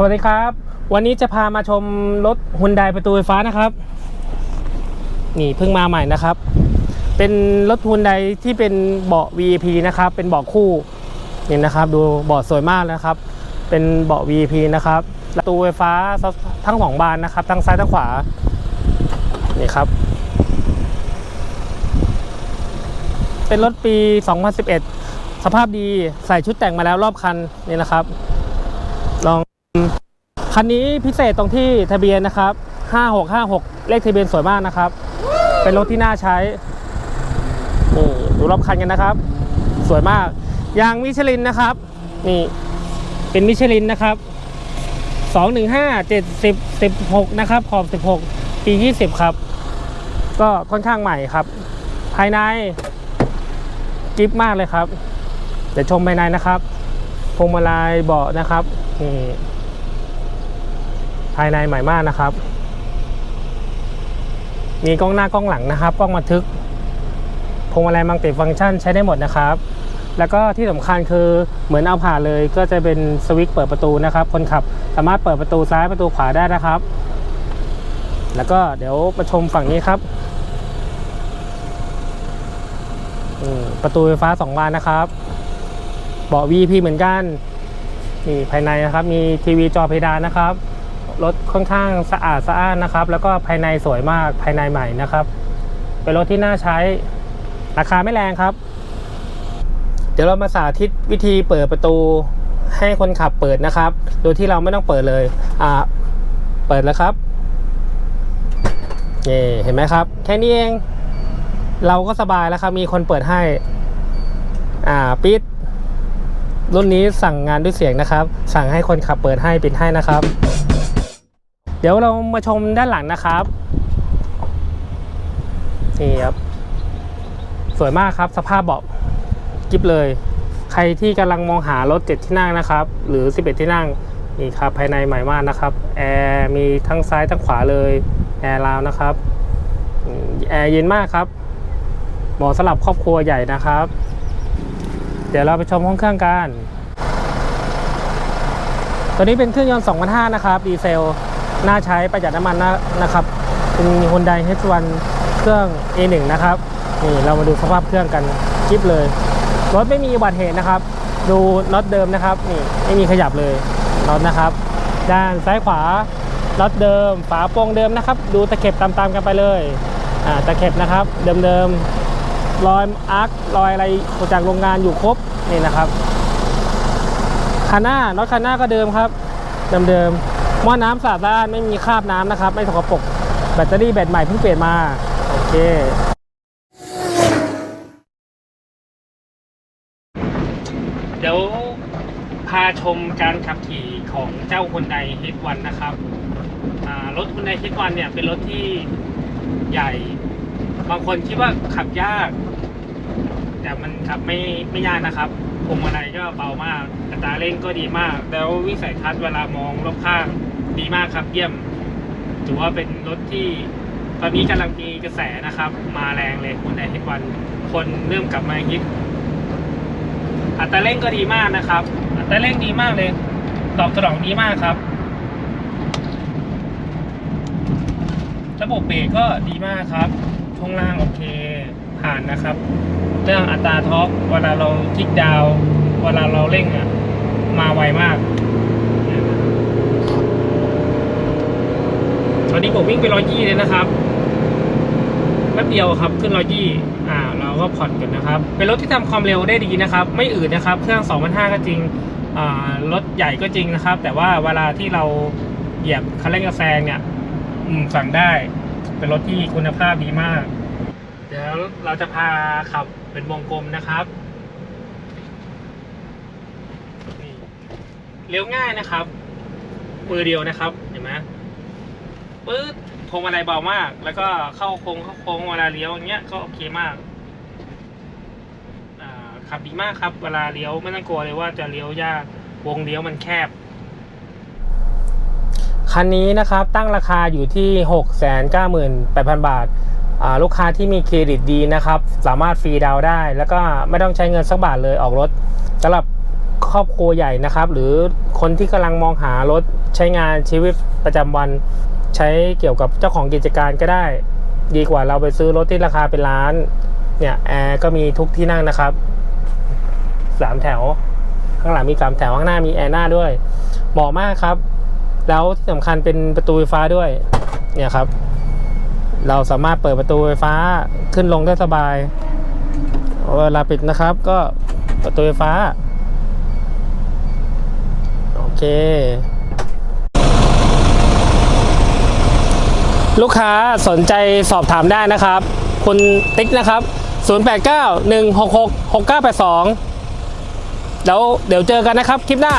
สวัสดีครับ วันนี้จะพามาชมรถฮุนไดประตูไฟฟ้านะครับนี่เพิ่งมาใหม่นะครับ เป็นรถฮุนไดที่เป็นเบาะ VIP นะครับ เป็นเบาะคู่นี่นะครับ ดูเบาะสวยมากนะครับ เป็นเบาะ VIP นะครับประตูไฟฟ้าทั้งสองบานนะครับ ทั้งซ้ายทั้งขวานี่ครับ เป็นรถปี 2011 สภาพดีใส่ชุดแต่งมาแล้วรอบคันนี่นะครับ ลอง คันนี้พิเศษตรงที่ทะเบียนนะครับ 5656 เลขทะเบียนสวยมากนะครับ เป็นรถที่น่าใช้นี่ดูรอบคันกันนะครับ สวยมาก ยางมิชลินนะครับ นี่เป็นมิชลินนะครับ 215 70 16 นะครับ ขอบ 16 ปี 20 ครับ ก็ค่อนข้างใหม่ครับ ภายในกิฟมากเลยครับ เดี๋ยวชมภายในนะครับพวงมาลัยเบาะนะครับนี่ ภายในใหม่มากนะครับ มีกล้องหน้ากล้องหลังนะครับ กล้องบันทึกพวงมาลัยมัลติฟังก์ชันใช้ได้หมดนะครับ แล้วก็ที่สำคัญคือเหมือนเอาผ่านเลยก็จะเป็นสวิตช์เปิดประตูนะครับ คนขับสามารถเปิดประตูซ้ายประตูขวาได้นะครับ แล้วก็เดี๋ยวมาชมฝั่งนี้ครับประตูไฟฟ้าสองบานนะครับ เบาะ VIP เหมือนกันนี่ภายในนะครับ มีทีวีจอเพดานนะครับ รถค่อนข้างสะอาดสะอ้านนะครับ แล้วก็ภายในสวยมากภายในใหม่นะครับ เป็นรถที่น่าใช้ราคาไม่แรงครับ เดี๋ยวเรามาสาธิตวิธีเปิดประตูให้คนขับเปิดนะครับ โดยที่เราไม่ต้องเปิดเลยอ่าเปิดแล้วครับนี่เห็นไหมครับ แค่นี้เอง เราก็สบายแล้วครับ มีคนเปิดให้ อ่าปิด รุ่นนี้สั่งงานด้วยเสียงนะครับ สั่งให้คนขับเปิดให้ปิดให้นะครับ เดี๋ยวเรามาชมด้านหลังนะครับนี่ครับ สวยมากครับสภาพเบาะกิบเลย ใครที่กำลังมองหารถ 7 ที่นั่งนะครับ หรือ 11 ที่นั่งนี่ครับภายในใหม่มากนะครับแอร์มีทั้งซ้ายทั้งขวาเลยแอร์ราวนะครับแอร์เย็นมากครับเหมาะสำหรับครอบครัวใหญ่นะครับ เดี๋ยวเราไปชมห้องเครื่องกัน ตัวนี้เป็นเครื่องยนต์ 2,500 นะครับ ดีเซล น่าใช้ประหยัดน้ำมันนะนะครับเป็น Hyundai H1 เครื่อง A1 นะครับนี่เรามาดูสภาพเครื่องกันคลิปเลยรถไม่มีอุบัติเหตุนะครับ ดูน็อตเดิมนะครับนี่ไม่มีขยับเลยน็อตนะครับ ด้านซ้ายขวาน็อตเดิม ฝาโปร่งเดิมนะครับ ดูตะเข็บตามๆกันไปเลยอ่าตะเข็บนะครับ เดิมๆรอยอาร์ครอยอะไรจากโรงงานอยู่ครบนี่นะครับคันหน้าน็อตคันหน้าก็เดิมครับ เดิมๆ หม้อน้ำสะอาดไม่มีคราบน้ำนะครับ ไม่สกปรกแบตเตอรี่แบตใหม่เพิ่งเปลี่ยนมา โอเค เดี๋ยวพาชมการขับขี่ของเจ้า Hyundai H1 นะครับรถ Hyundai H1 เนี่ยเป็นรถที่ใหญ่ บางคนคิดว่าขับยาก แต่มันขับไม่ไม่ยากนะครับพวงมาลัยก็เบามากอัตราเร่งก็ดีมาก แล้ววิสัยทัศน์เวลามองรอบข้าง ดีมากครับ เยี่ยม ถือว่าเป็นรถที่ ตอนนี้กำลังมีกระแสนะครับ มาแรงเลยคุณไอเฮวันคนเริ่มกลับมาฮิตอัตราเร่งก็ดีมากนะครับ อัตราเร่งดีมากเลย ตอบสนองดีมากครับ ระบบเบรกก็ดีมากครับ ช่วงล่างโอเค ผ่านนะครับ เรื่องอัตราท็อร์กเวลาเราคลิกดาว เวลาเราเร่งอะมาไวมาก ตอนนี้ผมวิ่งไปร้อยยี่เลยนะครับแป๊บเดียวครับขึ้นร้อยยี่อ่าเราก็ผ่อนกันนะครับ เป็นรถที่ทำความเร็วได้ดีนะครับ ไม่อืดนะครับ เครื่อง2,500ก็จริงอ่ารถใหญ่ก็จริงนะครับ แต่ว่าเวลาที่เราเหยียบคันเร่งกระแซงเนี่ยอืมสั่งได้ เป็นรถที่คุณภาพดีมาก เดี๋ยวเราจะพาขับเป็นวงกลมนะครับเลี้ยวง่ายนะครับ มือเดียวนะครับ เห็นไหม ปื๊ดพวงมาลัยเบามาก แล้วก็เข้าโค้งเข้าโค้งเวลาเลี้ยวอย่างเงี้ยก็โอเคมากขับดีมากครับ เวลาเลี้ยวไม่ต้องกลัวเลยว่าจะเลี้ยวยากวงเลี้ยวมันแคบ คันนี้นะครับตั้งราคาอยู่ที่ 698,000 บาทอ่าลูกค้าที่มีเครดิตดีนะครับ สามารถฟรีดาวน์ได้ แล้วก็ไม่ต้องใช้เงินสักบาทเลยออกรถสำหรับครอบครัวใหญ่นะครับ หรือคนที่กำลังมองหารถใช้งานชีวิตประจำวัน ใช้เกี่ยวกับเจ้าของกิจการก็ได้ ดีกว่าเราไปซื้อรถที่ราคาเป็นล้าน เนี่ยแอร์ก็มีทุกที่นั่งนะครับสามแถว ข้างหลังมีสามแถวข้างหน้ามีแอร์หน้าด้วยเหมาะมากครับ แล้วที่สำคัญเป็นประตูไฟฟ้าด้วย เนี่ยครับ เราสามารถเปิดประตูไฟฟ้าขึ้นลงได้สบายเวลาปิดนะครับก็ประตูไฟฟ้า โอเค ลูกค้าสนใจสอบถามได้นะครับ คุณติ๊กนะครับ 089 166 6982 แล้วเดี๋ยวเจอกันนะครับคลิปหน้า